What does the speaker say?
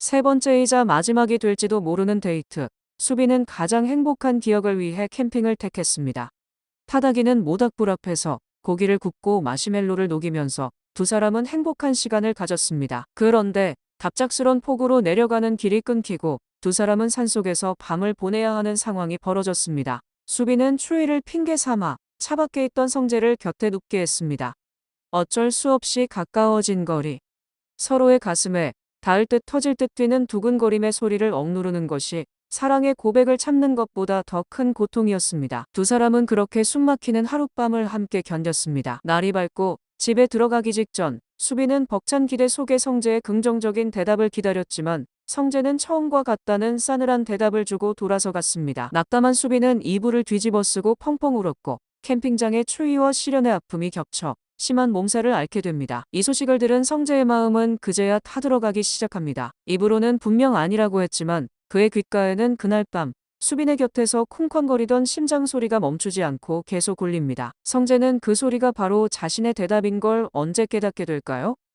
세 번째이자 마지막이 될지도 모르는 데이트. 수빈은 가장 행복한 기억을 위해 캠핑을 택했습니다. 타다기는 모닥불 앞에서 고기를 굽고 마시멜로를 녹이면서 두 사람은 행복한 시간을 가졌습니다. 그런데 갑작스런 폭우로 내려가는 길이 끊기고 두 사람은 산속에서 밤을 보내야 하는 상황이 벌어졌습니다. 수빈은 추위를 핑계 삼아 차 밖에 있던 성재를 곁에 눕게 했습니다. 어쩔 수 없이 가까워진 거리. 서로의 가슴에 닿을 듯 터질 듯 뛰는 두근거림의 소리를 억누르는 것이 사랑의 고백을 참는 것보다 더 큰 고통이었습니다. 두 사람은 그렇게 숨막히는 하룻밤을 함께 견뎠습니다. 날이 밝고 집에 들어가기 직전 수빈은 벅찬 기대 속에 성재의 긍정적인 대답을 기다렸지만 성재는 처음과 같다는 싸늘한 대답을 주고 돌아서 갔습니다. 낙담한 수빈은 이불을 뒤집어 쓰고 펑펑 울었고 캠핑장의 추위와 시련의 아픔이 겹쳐 심한 몸살을 앓게 됩니다. 이 소식을 들은 성재의 마음은 그제야 타들어가기 시작합니다. 입으로는 분명 아니라고 했지만 그의 귓가에는 그날 밤 수빈의 곁에서 쿵쾅거리던 심장 소리가 멈추지 않고 계속 울립니다. 성재는 그 소리가 바로 자신의 대답인 걸 언제 깨닫게 될까요?